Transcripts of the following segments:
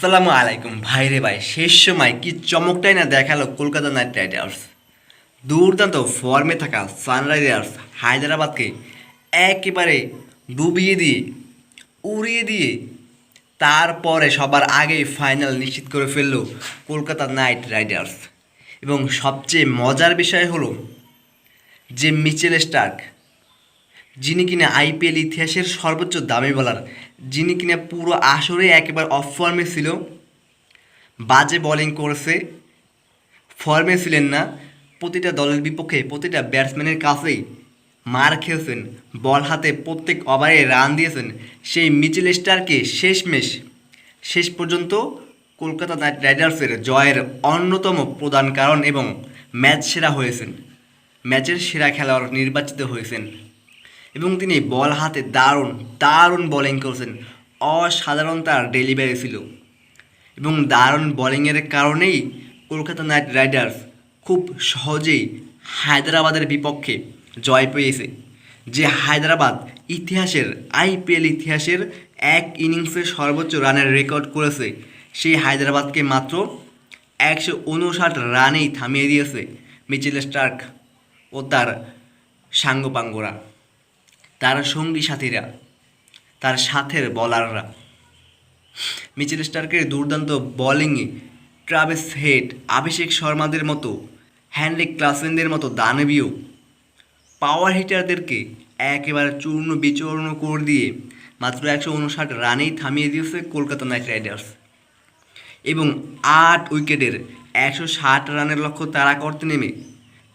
আসসালামু আলাইকুম ভাই রে ভাই, শেষ সময় কি চমকটাই না দেখাল কলকাতা নাইট রাইডার্স? দুর্দান্ত ফর্মে থাকা সানরাইজার্স হায়দ্রাবাদকে একেবারে ডুবিয়ে দিয়ে, উড়িয়ে দিয়ে তারপরে সবার আগেই ফাইনাল নিশ্চিত করে ফেলল কলকাতা নাইট রাইডার্স। এবং সবচেয়ে মজার বিষয় হলো যে মিচেল স্টার্ক যিনি কিনা আইপিএল ইতিহাসের সর্বোচ্চ দামি বলার যিনি কিনা পুরো আসরে একেবারে অফ ফর্মে ছিল, বাজে বোলিং করেছে ফর্মে ছিলেন না, প্রতিটা দলের বিপক্ষে প্রতিটা ব্যাটসম্যানের কাছেই মার খেয়েছেন বল হাতে প্রত্যেক ওভারে রান দিয়েছেন, সেই মিচেল স্টারকে শেষমেশ, শেষ পর্যন্ত কলকাতা নাইট রাইডার্সের জয়ের অন্যতম প্রধান কারণ এবং ম্যাচ সেরা হয়েছেন, ম্যাচের সেরা খেলোয়াড় নির্বাচিত হয়েছেন এবং তিনি বল হাতে দারুণ দারুণ বোলিং করেছেন। অসাধারণ তার ডেলিভারি ছিল। এবং দারুণ বোলিংয়ের কারণেই কলকাতা নাইট রাইডার্স খুব সহজেই হায়দ্রাবাদের বিপক্ষে জয় পেয়েছে। যে হায়দ্রাবাদ ইতিহাসের আইপিএল ইতিহাসের এক ইনিংসে সর্বোচ্চ রানের রেকর্ড করেছে, সেই হায়দ্রাবাদকে মাত্র একশো উনষাট রানেই থামিয়ে দিয়েছে মিচেল স্টার্ক ও তার সাঙ্গপাঙ্গরা। তার সঙ্গী সাথীরা, তার সাথের বলাররা মিচেল স্টার্কের দুর্দান্ত বোলিংয়ে ট্রাভেস হেড অভিষেক শর্মাদের মতো হ্যান্ডে ক্লাসেনদের মতো দানবীয় পাওয়ার হিটারদেরকে একেবারে চূর্ণ বিচূর্ণ করে দিয়ে মাত্র একশো উনষাট রানেই থামিয়ে দিয়েছে কলকাতা নাইট রাইডার্স। এবং আট উইকেটের একশো ষাট রানের লক্ষ্য তারা করতে নেমে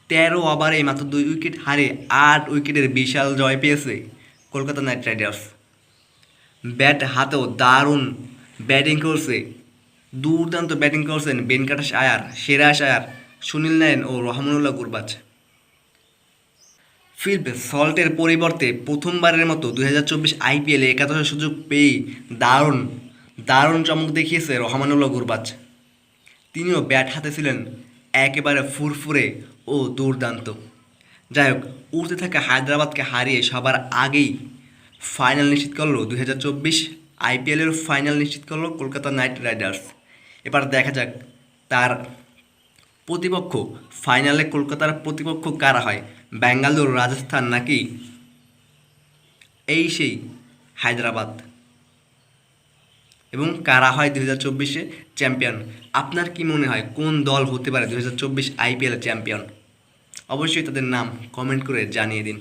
তেরো ওভারে মাত্র দুই উইকেট হারে আট উইকেটের বিশাল জয় পেয়েছে কলকাতা নাইট রাইডার্স। ব্যাট হাতেও দারুণ ব্যাটিং করছে। দুর্দান্ত ব্যাটিং করছেন বেনকাটাস আয়ার সেরাস আয়ার, সুনীল নারায়ণ ও রহমানুল্লাহ গুরবাজ। ফিল্প সল্টের পরিবর্তে প্রথমবারের মতো দুই হাজার চব্বিশ আইপিএলে একাদশের সুযোগ পেয়েই দারুণ দারুণ চমক দেখিয়েছে রহমানুল্লাহ গুরবাজ। তিনিও ব্যাট হাতে ছিলেন একেবারে ফুরফুরে ও দুর্দান্ত। যাই হোক উঠতে থাকা হায়দ্রাবাদকে হারিয়ে সবার আগেই ফাইনাল নিশ্চিত করল দুই হাজার চব্বিশ আইপিএলের ফাইনাল নিশ্চিত করল কলকাতা নাইট রাইডার্স। এবার দেখা যাক তার প্রতিপক্ষ ফাইনালে কলকাতার প্রতিপক্ষ কারা হয়? ব্যাঙ্গালোর রাজস্থান নাকি এই সেই হায়দ্রাবাদ? এবং কারা হয় দু হাজার চব্বিশে চ্যাম্পিয়ন? আপনার কি মনে হয় কোন দল হতে পারে দু হাজার চব্বিশ আইপিএল চ্যাম্পিয়ন? অবশ্যই তাদের নাম কমেন্ট করে জানিয়ে দিন।